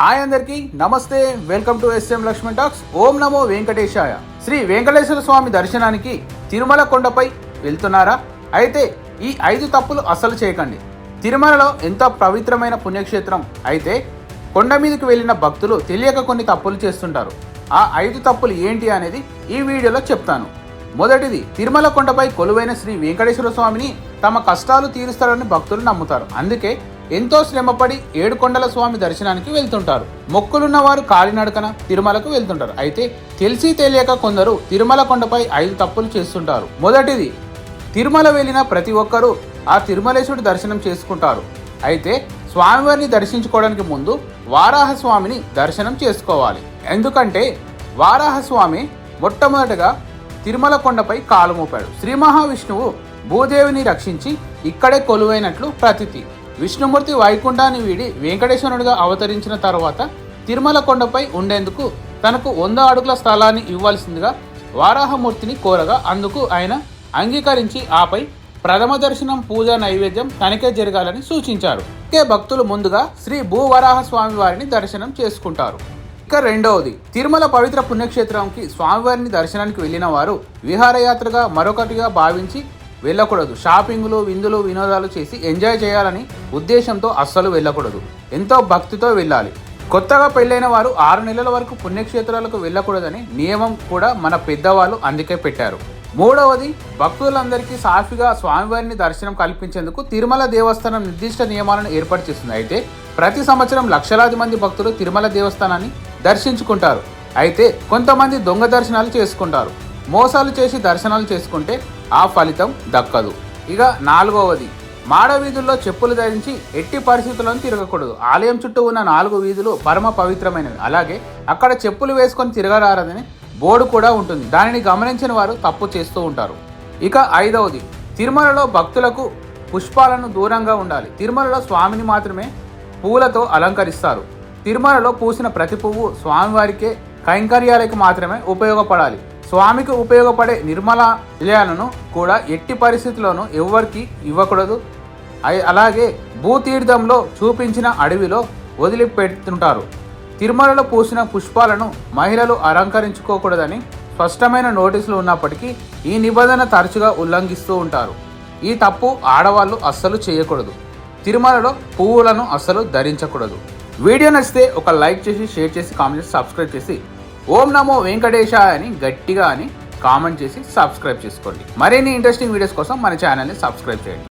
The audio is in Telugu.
హాయ్ అందరికి నమస్తే welcome to SM Lakshman talks. ఓం నమో వెంకటేశాయ. శ్రీ వెంకటేశ్వర స్వామి దర్శనానికి తిరుమల కొండపై వెళ్తున్నారా? అయితే ఈ ఐదు తప్పులు అస్సలు చేయకండి. తిరుమలలో ఎంతో పవిత్రమైన పుణ్యక్షేత్రం అయితే కొండ మీదకి వెళ్ళిన భక్తులు తెలియక కొన్ని తప్పులు చేస్తుంటారు. ఆ ఐదు తప్పులు ఏంటి అనేది ఈ వీడియోలో చెప్తాను. మొదటిది తిరుమల కొండపై కొలువైన శ్రీ వెంకటేశ్వర స్వామిని తమ కష్టాలు తీరుస్తారని భక్తులు నమ్ముతారు. అందుకే ఎంతో శ్రమపడి ఏడుకొండల స్వామి దర్శనానికి వెళ్తుంటారు. మొక్కులున్న వారు కాలినడకన తిరుమలకు వెళ్తుంటారు. అయితే తెలిసి తెలియక కొందరు తిరుమల కొండపై ఐదు తప్పులు చేస్తుంటారు. మొదటిది తిరుమల వెళ్ళిన ప్రతి ఒక్కరూ ఆ తిరుమలేశ్వరుడి దర్శనం చేసుకుంటారు. అయితే స్వామివారిని దర్శించుకోవడానికి ముందు వారాహ స్వామిని దర్శనం చేసుకోవాలి. ఎందుకంటే వారాహస్వామి మొట్టమొదటగా తిరుమల కొండపై కాలు మోపాడు. శ్రీ మహావిష్ణువు భూదేవిని రక్షించి ఇక్కడే కొలువైనట్లు ప్రతితి. విష్ణుమూర్తి వైకుంఠాన్ని వీడి వెంకటేశ్వరుడిగా అవతరించిన తర్వాత తిరుమల కొండపై ఉండేందుకు తనకు వంద అడుగుల స్థలాన్ని ఇవ్వాల్సిందిగా వారాహమూర్తిని కోరగా అందుకు ఆయన అంగీకరించి ఆపై ప్రథమ దర్శనం పూజ నైవేద్యం తనకే జరగాలని సూచించారు. ఇకే భక్తులు ముందుగా శ్రీ భూవరాహ స్వామి వారిని దర్శనం చేసుకుంటారు. ఇక రెండవది తిరుమల పవిత్ర పుణ్యక్షేత్రంకి స్వామివారిని దర్శనానికి వెళ్ళిన వారు విహారయాత్రగా మరొకటిగా భావించి వెళ్ళకూడదు. షాపింగ్లు విందులు వినోదాలు చేసి ఎంజాయ్ చేయాలని ఉద్దేశంతో అస్సలు వెళ్ళకూడదు. ఎంతో భక్తితో వెళ్ళాలి. కొత్తగా పెళ్ళైన వారు ఆరు నెలల వరకు పుణ్యక్షేత్రాలకు వెళ్ళకూడదని నియమం కూడా మన పెద్దవాళ్ళు అందుకే పెట్టారు. మూడవది భక్తులందరికీ సాఫీగా స్వామివారిని దర్శనం కల్పించేందుకు తిరుమల దేవస్థానం నిర్దిష్ట నియమాలను ఏర్పాటు చేస్తుంది. అయితే ప్రతి సంవత్సరం లక్షలాది మంది భక్తులు తిరుమల దేవస్థానాన్ని దర్శించుకుంటారు. అయితే కొంతమంది దొంగ దర్శనాలు చేసుకుంటారు. మోసాలు చేసి దర్శనాలు చేసుకుంటే ఆ ఫలితం దక్కదు. ఇక నాలుగవది మాడ వీధుల్లో చెప్పులు ధరించి ఎట్టి పరిస్థితులను తిరగకూడదు. ఆలయం చుట్టూ ఉన్న నాలుగు వీధులు పరమ పవిత్రమైనవి. అలాగే అక్కడ చెప్పులు వేసుకొని తిరగరారదని బోర్డు కూడా ఉంటుంది. దానిని గమనించిన వారు తప్పు చేస్తూ ఉంటారు. ఇక ఐదవది తిరుమలలో భక్తులకు పుష్పాలను దూరంగా ఉండాలి. తిరుమలలో స్వామిని మాత్రమే పువ్వులతో అలంకరిస్తారు. తిరుమలలో పూసిన ప్రతి పువ్వు స్వామివారికే కైంకర్యాలకు మాత్రమే ఉపయోగపడాలి. స్వామికి ఉపయోగపడే నిర్మల విజయాలను కూడా ఎట్టి పరిస్థితుల్లోనూ ఎవరికి ఇవ్వకూడదు. అలాగే భూతీర్థంలో చూపించిన అడవిలో వదిలిపెడుతుంటారు. తిరుమలలో పూసిన పుష్పాలను మహిళలు అలంకరించుకోకూడదని స్పష్టమైన నోటీసులు ఉన్నప్పటికీ ఈ నిబంధన తరచుగా ఉల్లంఘిస్తూ ఉంటారు. ఈ తప్పు ఆడవాళ్ళు అస్సలు చేయకూడదు. తిరుమలలో పువ్వులను అస్సలు ధరించకూడదు. వీడియో నచ్చితే ఒక లైక్ చేసి షేర్ చేసి కామెంట్ చేసి సబ్స్క్రైబ్ చేసి ఓం నమో వెంకటేశ అని గట్టిగా అని కామెంట్ చేసి సబ్స్క్రైబ్ చేసుకోండి. మరిన్ని ఇంట్రెస్టింగ్ వీడియోస్ కోసం మన ఛానల్ని సబ్స్క్రైబ్ చేయండి.